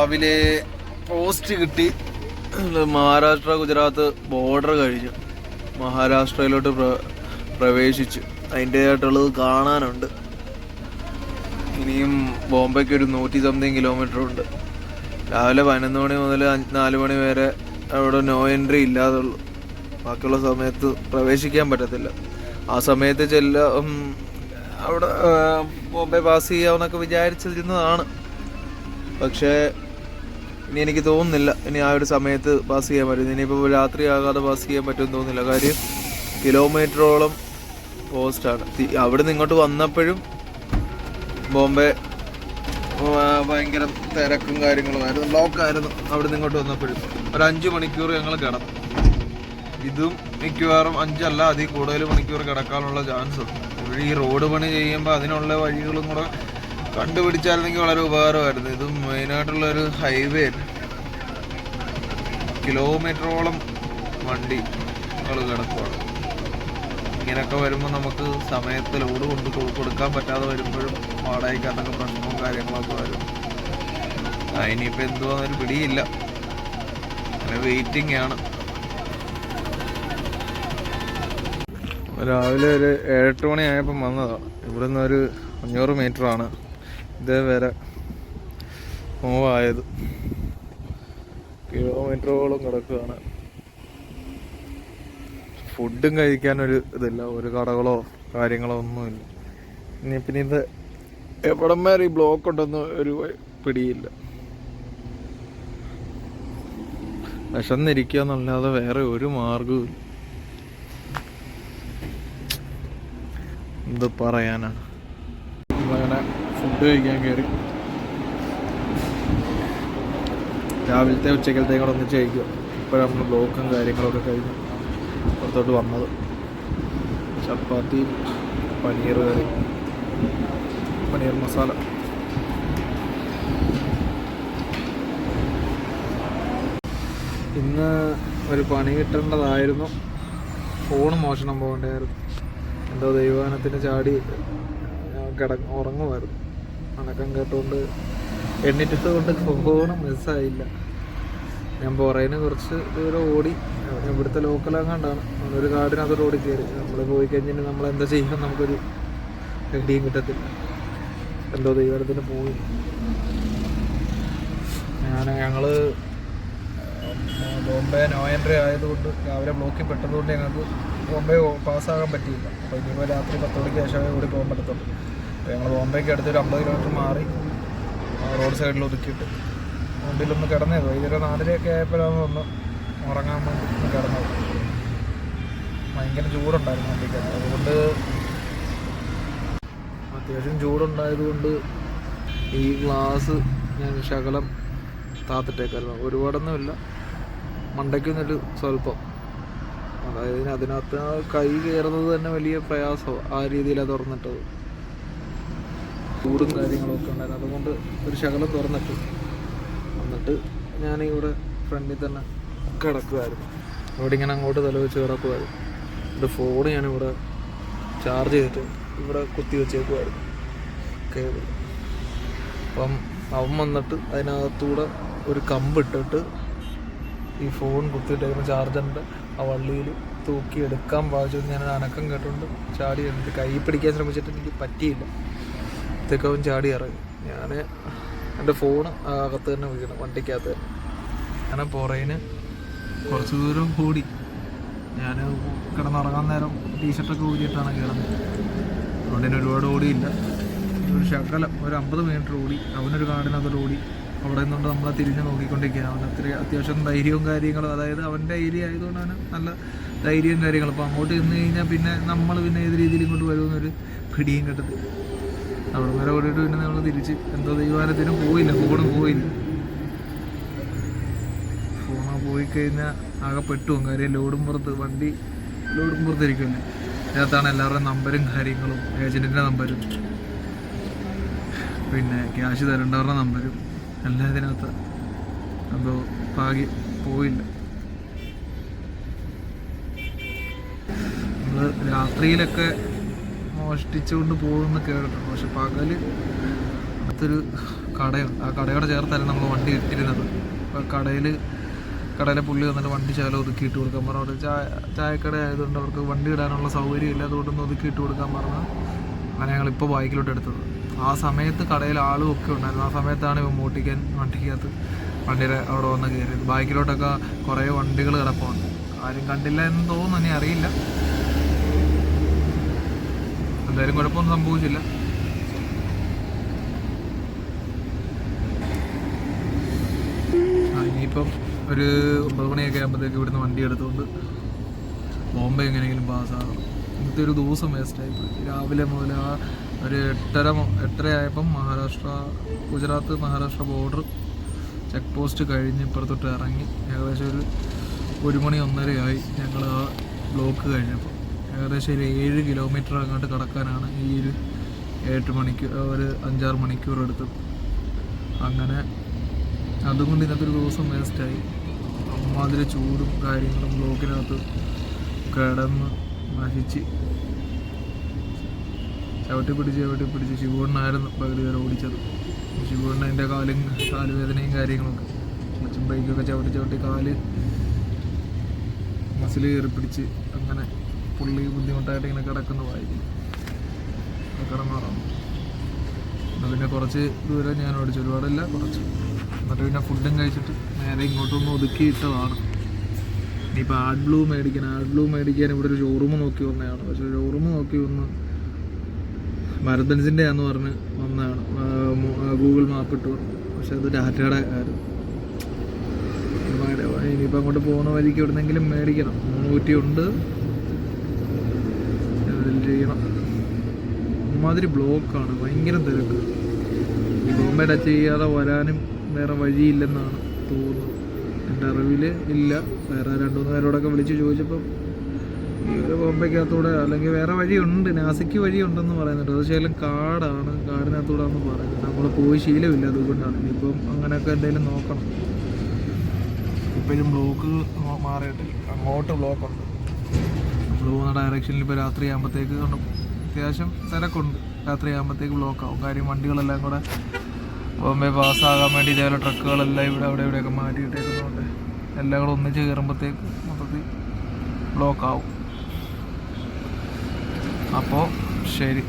രാവിലെ പോസ്റ്റ് കിട്ടി. മഹാരാഷ്ട്ര ഗുജറാത്ത് ബോർഡർ കഴിഞ്ഞു. മഹാരാഷ്ട്രയിലോട്ട് പ്ര- പ്രവേശിച്ചു. അതിന്റെതായിട്ടുള്ളത് കാണാനുണ്ട്. ഇനിയും ബോംബെക്ക് ഒരു നൂറ്റി സംതിങ് കിലോമീറ്റർ ഉണ്ട്. രാവിലെ പതിനൊന്ന് മണി മുതൽ നാല് മണി വരെ അവിടെ നോ എൻട്രി ഇല്ലാതുള്ളൂ. ബാക്കിയുള്ള സമയത്ത് പ്രവേശിക്കാൻ പറ്റത്തില്ല. ആ സമയത്ത് ചെല്ല അവിടെ ബോംബെ പാസ് ചെയ്യാമെന്നൊക്കെ വിചാരിച്ചിരുന്നതാണ്. പക്ഷേ ഇനി എനിക്ക് തോന്നുന്നില്ല. ഇനി ആ ഒരു സമയത്ത് പാസ് ചെയ്യാൻ പറ്റും. ഇനിയിപ്പോൾ രാത്രി ആകാതെ പാസ് ചെയ്യാൻ പറ്റുമെന്ന് തോന്നുന്നില്ല. കാര്യം കിലോമീറ്ററോളം പോസ്റ്റാണ് അവിടെ നിന്ന് ഇങ്ങോട്ട് വന്നപ്പോഴും ബോംബെ ഭയങ്കര തിരക്കും കാര്യങ്ങളുമായിരുന്നു അവിടെ നിന്ന് ഇങ്ങോട്ട് വന്നപ്പോഴും. ഒരു അഞ്ച് മണിക്കൂർ ഞങ്ങൾ കിടന്നു. ഇതും മിക്കവാറും അഞ്ചല്ല അതിൽ കൂടുതൽ മണിക്കൂർ കിടക്കാനുള്ള ചാൻസ് ഉണ്ട്. ഈ റോഡ് പണി ചെയ്യുമ്പോൾ അതിനുള്ള വഴികളും കൂടെ കണ്ടുപിടിച്ചായിരുന്നെങ്കിൽ വളരെ ഉപകാരമായിരുന്നു. ഇതും മെയിനായിട്ടുള്ള ഒരു ഹൈവേ കിലോമീറ്ററോളം വണ്ടി കിടക്കുവാണ്. ഇങ്ങനെയൊക്കെ വരുമ്പോൾ നമുക്ക് സമയത്ത് ലോഡ് കൊണ്ട് കൊടുക്കാൻ പറ്റാതെ വരുമ്പോഴും പാടായിക്കാത്തൊക്കെ പ്രശ്നവും കാര്യങ്ങളൊക്കെ വരും. അതിനിപ്പോൾ എന്തുവാന്നൊരു പിടിയില്ല. അങ്ങനെ വെയിറ്റിംഗ് ആണ്. രാവിലെ ഒരു ഏഴെട്ട് മണിയായപ്പം വന്നതാണ് ഇവിടുന്ന് ഒരു അഞ്ഞൂറ് മീറ്റർ ആണ് മൂവായത് കിലോമീറ്ററോളം കിടക്കുകയാണ്. ഫുഡും കഴിക്കാനൊരു ഇതില്ല. ഒരു കടകളോ കാര്യങ്ങളോ ഒന്നുമില്ല. ഇനി പിന്നെ ഇത് എവിടം വരെ ഈ ബ്ലോക്ക് ഉണ്ടെന്ന് ഒരു പിടിയില്ല. വിശന്നിരിക്കുക എന്നല്ലാതെ വേറെ ഒരു മാർഗവും എന്ത് പറയാനാണ്? നമ്മളങ്ങനെ ഫുഡ് കഴിക്കാൻ കയറി രാവിലത്തെ ഉച്ചക്കലത്തെയും കൂടെ ഒന്നിച്ച് കഴിക്കുക ഇപ്പോഴാണ് നമ്മൾ ബ്ലോക്കും കാര്യങ്ങളൊക്കെ കഴിഞ്ഞ് പുറത്തോട്ട് വന്നത്. ചപ്പാത്തി പനീർ കറി പനീർ മസാല. ഇന്ന് ഒരു പണി കിട്ടേണ്ടതായിരുന്നു. ഫോൺ മോഷണം പോകേണ്ടായിരുന്നു എന്തോ ദൈവാനത്തിന് ചാടി കിട ഉറങ്ങുമായിരുന്നു. അണക്കം കേട്ടുകൊണ്ട് എണ്ണിട്ടിട്ട് കൊണ്ട് പോകണം മിസ്സായില്ല ഞാൻ പുറയിന് കുറച്ച് ദൂരം ഓടി. ഇവിടുത്തെ ലോക്കലാങ്ങാണ്ടാണ് ഒരു കാടിനകത്തോട്ട് ഓടി കയറി നമ്മൾ പോയി കഴിഞ്ഞിട്ട് നമ്മൾ എന്താ ചെയ്യുക നമുക്കൊരു ഐഡിയും കിട്ടത്തില്ല. എന്തോ ദൈവത്തിന് പോയി. ഞാൻ ഞങ്ങൾ ബോംബെ നോ എൻട്രി ആയതുകൊണ്ട് രാവിലെ ബ്ലോക്കിൽ പെട്ടതുകൊണ്ട് ഞങ്ങൾക്ക് ബോംബെ പാസ്സാകാൻ പറ്റിയില്ല. അപ്പോൾ ഇനിയിപ്പോൾ രാത്രി പത്ത് മണിക്ക് ശേഷമേ കൂടി പോകാൻ പറ്റത്തുള്ളൂ. അപ്പോൾ ഞങ്ങൾ ബോംബെക്ക് അടുത്തൊരു അമ്പത് കിലോമീറ്റർ മാറി റോഡ് സൈഡിൽ ഒതുക്കിയിട്ട് വണ്ടിയിലൊന്ന് കിടന്നത് വൈകുന്നേരം നാലരയൊക്കെ ആയപ്പോഴാണ് ഒന്ന് ഉറങ്ങാൻ വേണ്ടി കിടന്നത് ഭയങ്കര ചൂടുണ്ടായിരുന്നു വണ്ടിക്ക്. അതുകൊണ്ട് അത്യാവശ്യം ചൂടുണ്ടായതുകൊണ്ട് ഈ ഗ്ലാസ് ഞാൻ ശകലം താത്തിട്ടേക്കായിരുന്നു. ഒരുപാടൊന്നുമില്ല. മണ്ടയ്ക്കൊന്നൊരു സ്വല്പം. അതായത് അതിനകത്ത് കൈ കയറുന്നത് തന്നെ വലിയ പ്രയാസമാണ് ആ രീതിയിലാണ് തുറന്നിട്ടത്. ചൂടും കാര്യങ്ങളൊക്കെ ഉണ്ടായിരുന്നു. അതുകൊണ്ട് ഒരു ശകലം തുറന്നിട്ട്. എന്നിട്ട് ഞാൻ ഇവിടെ ഫ്രണ്ടിൽ തന്നെ കിടക്കുമായിരുന്നു ഇവിടെ ഇങ്ങനെ അങ്ങോട്ട് തല വെച്ച് കിടക്കുമായിരുന്നു എന്റെ ഫോൺ ഞാനിവിടെ ചാർജ് ചെയ്തിട്ട് ഇവിടെ കുത്തി വെച്ചേക്കുമായിരുന്നു കേബിൾ അപ്പം അവൻ വന്നിട്ട് അതിനകത്തൂടെ ഒരു കമ്പിട്ടിട്ട് ഈ ഫോൺ കുത്തിയിട്ടേക്കുന്ന ചാർജറിന്റെ ആ വള്ളിയിൽ തൂക്കി എടുക്കാൻ പാചകം ഞാൻ അനക്കം കേട്ടുകൊണ്ട് ചാടി എന്നിട്ട് കൈ പിടിക്കാൻ ശ്രമിച്ചിട്ട് എനിക്ക് പറ്റിയില്ല. ഇതൊക്കെ അവൻ ചാടി ഇറങ്ങി. ഞാൻ എന്റെ ഫോൺ അകത്ത് തന്നെ വീണു വണ്ടിക്കകത്ത് തന്നെ. ഞാൻ പുറയിന് കുറച്ച് ദൂരം കൂടി ഞാൻ കിടന്നുറങ്ങാൻ നേരം ടീഷർട്ടൊക്കെ ഊരിയിട്ടാണ് കിടന്നത് അതുകൊണ്ട് തന്നെ ഒരുപാട് ഓടിയില്ല. ഒരു ശകലം ഒരു അമ്പത് മീറ്റർ ഓടി. അവനൊരു കാടിനകത്തോട് ഓടി. അവിടെ നിന്നുകൊണ്ട് നമ്മളെ തിരിഞ്ഞ് നോക്കിക്കൊണ്ടിരിക്കുക അവൻ അത്ര അത്യാവശ്യം ധൈര്യവും കാര്യങ്ങളും അതായത് അവന്റെ ഏരിയ ആയതുകൊണ്ട് ആയതുകൊണ്ടാണ് നല്ല ധൈര്യവും കാര്യങ്ങളും. അപ്പോൾ അങ്ങോട്ട് ചെന്ന് കഴിഞ്ഞാൽ പിന്നെ നമ്മൾ പിന്നെ ഏത് രീതിയിൽ ഇങ്ങോട്ട് വരുമെന്നൊരു പിടിയും കിട്ടത്തില്ല. അവിടെ വരെ ഓടിയിട്ട് പിന്നെ നമ്മൾ തിരിച്ച് എന്തോ ദൈവാനത്തിനും പോയില്ല ഫോണും പോയില്ല. ഫോണാ പോയി കഴിഞ്ഞാൽ ആകെ പെട്ടുപോകും കാര്യം ലോഡും പുറത്ത് വണ്ടി ലോഡും പുറത്തിരിക്കുമല്ലേ ഇതിനകത്താണ് എല്ലാവരുടെയും നമ്പരും കാര്യങ്ങളും ഏജന്റിന്റെ നമ്പരും പിന്നെ ക്യാഷ് തരേണ്ടവരുടെ നമ്പരും എല്ലാം ഇതിനകത്ത് എന്തോ ഭാഗ്യം പോയില്ല. നമ്മൾ രാത്രിയിലൊക്കെ മോഷ്ടിച്ചുകൊണ്ട് പോകുമെന്ന് കേട്ടിട്ടുണ്ട്. പക്ഷെ പകൽ അടുത്തൊരു കടയുണ്ട് ആ കടയുടെ ചേർത്തായിരുന്നു നമ്മൾ വണ്ടി ഇട്ടിരുന്നത് അപ്പോൾ കടയിൽ കടയിലെ പുള്ളി വന്നിട്ട് വണ്ടി ശകലം ഒതുക്കിയിട്ട് കൊടുക്കാൻ പറഞ്ഞു. ചായ ചായക്കട ആയതുകൊണ്ട് അവർക്ക് വണ്ടി ഇടാനുള്ള സൗകര്യം ഇല്ല അതുകൊണ്ടൊന്ന് ഒതുക്കിയിട്ട് കൊടുക്കാൻ പറഞ്ഞു. അങ്ങനെ ഞങ്ങൾ ഇപ്പോൾ ബൈക്കിലോട്ട് എടുത്തത്. ആ സമയത്ത് കടയിൽ ആളും ഒക്കെ ഉണ്ടായിരുന്നു. ആ സമയത്താണ് ഇവ മോട്ടിക്കാൻ വണ്ടിക്കകത്ത് വണ്ടിയുടെ അവിടെ വന്ന് കയറിയത്. ബൈക്കിലോട്ടൊക്കെ കുറേ വണ്ടികൾ കിടപ്പുണ്ട്. ആരും കണ്ടില്ല എന്ന് തോന്നുന്നു ഇനി അറിയില്ല. എന്തായാലും കുഴപ്പമൊന്നും സംഭവിച്ചില്ല. ഇനിയിപ്പം ഒരു ഒമ്പത് മണിയൊക്കെ ആകുമ്പോഴത്തേക്ക് ഇവിടുന്ന് വണ്ടി എടുത്തുകൊണ്ട് ബോംബെ എങ്ങനെയെങ്കിലും പാസ്സാകണം ഇന്നത്തെ ഒരു ദിവസം വേസ്റ്റായി പോയി. രാവിലെ മുതൽ ആ ഒരു എട്ടര എട്ടര ആയപ്പം Maharashtra Gujarat Maharashtra border check post കഴിഞ്ഞ് ഇപ്പുറത്തോട്ട് ഇറങ്ങി. ഏകദേശം ഒരു ഒരു മണി ഒന്നരയായി ഞങ്ങൾ ആ ബ്ലോക്ക് കഴിഞ്ഞപ്പോൾ ഏകദേശം ഒരു ഏഴ് കിലോമീറ്റർ അങ്ങോട്ട് കടക്കാനാണ് ഈ ഒരു എട്ട് മണിക്കൂർ ഒരു അഞ്ചാറ് മണിക്കൂർ എടുത്തു. അങ്ങനെ അതുകൊണ്ട് ഇന്നത്തെ ഒരു ദിവസം വേസ്റ്റായി അമ്മാതിരി ചൂടും കാര്യങ്ങളും ബ്ലോക്കിനകത്ത് കിടന്ന് നശിച്ച്. ചവിട്ടി പിടിച്ച് ചവിട്ടി പിടിച്ച് ശിവണ്ണായിരുന്നു പകുതി വരെ ഓടിച്ചത്. ശിവണ്ണ എന്റെ കാലും കാലുവേദനയും കാര്യങ്ങളൊക്കെ. കൊച്ചും ബൈക്കൊക്കെ ചവിട്ടി ചവിട്ടി കാൽ മസിൽ കയറി പിടിച്ച് അങ്ങനെ പുള്ളി ബുദ്ധിമുട്ടായിട്ട് ഇങ്ങനെ കിടക്കുന്നു വായിക്കും കിടന്നാറാണ്. എന്നാ പിന്നെ കുറച്ച് ദൂരം ഞാൻ ഓടിച്ചു. ഒരുപാടല്ല കുറച്ച്. എന്നിട്ട് പിന്നെ ഫുഡും കഴിച്ചിട്ട് നേരെ ഇങ്ങോട്ടൊന്ന് ഒതുക്കിയിട്ടതാണ് ഇനിയിപ്പോൾ ആഡ് ബ്ലൂ മേടിക്കണം ആഡ് ബ്ലൂ മേടിക്കാൻ ഇവിടെ ഒരു ഷോറൂം നോക്കി വന്നതാണ്. പക്ഷേ ഷോറൂം നോക്കി വന്ന് മരത്തൻസിന്റെ ആന്ന് പറഞ്ഞ് വന്നതാണ്. ഗൂഗിൾ മാപ്പ് ഇട്ട് വന്നു. പക്ഷെ അത് ഡാറ്റയുടെ ആയിരുന്നു ഇനിയിപ്പോൾ അങ്ങോട്ട് പോകുന്ന വഴിക്ക് എവിടുന്നെങ്കിലും മേടിക്കണം. നൂറ്റി ഉണ്ട് ചെയ്യണം. അമ്മാതിരി ബ്ലോക്കാണ് ഭയങ്കര തിരക്ക്. ബോംബെ ടച്ച് ചെയ്യാതെ വരാനും വേറെ വഴിയില്ലെന്നാണ് തോന്നുന്നത്. എന്റെ അറിവിൽ ഇല്ല. വേറെ രണ്ടു മൂന്ന് പേരോടൊക്കെ വിളിച്ച് ചോദിച്ചപ്പം ഈ ഒരു ബോംബെക്കകത്തൂടെ അല്ലെങ്കിൽ വേറെ വഴിയുണ്ട് നാസിക്ക് വഴിയുണ്ടെന്ന് പറയുന്നുണ്ട്. ശേലം കാടാണ് കാടിനകത്തൂടെ എന്ന് പറയുന്നത് നമ്മൾ പോയി ശീലമില്ല അതുകൊണ്ടാണ്. ഇനിയിപ്പം അങ്ങനെയൊക്കെ എന്തെങ്കിലും നോക്കണം. ഇപ്പോഴും ബ്ലോക്ക് മാറിയിട്ടില്ല. അങ്ങോട്ട് ബ്ലോക്ക് ഉണ്ട് നമ്മൾ പോകുന്ന ഡയറക്ഷനിൽ ഇപ്പോൾ രാത്രി ആകുമ്പോഴത്തേക്ക് അത്യാവശ്യം തിരക്കുണ്ട്. രാത്രി ആകുമ്പോഴത്തേക്ക് ബ്ലോക്ക് ആവും. കാര്യം വണ്ടികളെല്ലാം കൂടെ ബോംബെ പാസ്സാകാൻ വേണ്ടി ഇതേപോലെ ട്രക്കുകളെല്ലാം ഇവിടെ അവിടെ ഇവിടെയൊക്കെ മാറ്റിയിട്ടേക്കുന്നതുകൊണ്ട് എല്ലാം കൂടെ ഒന്നിച്ച് കയറുമ്പോഴത്തേക്ക് മൊത്തത്തിൽ ബ്ലോക്ക് ആവും. അപ്പോൾ ശരി.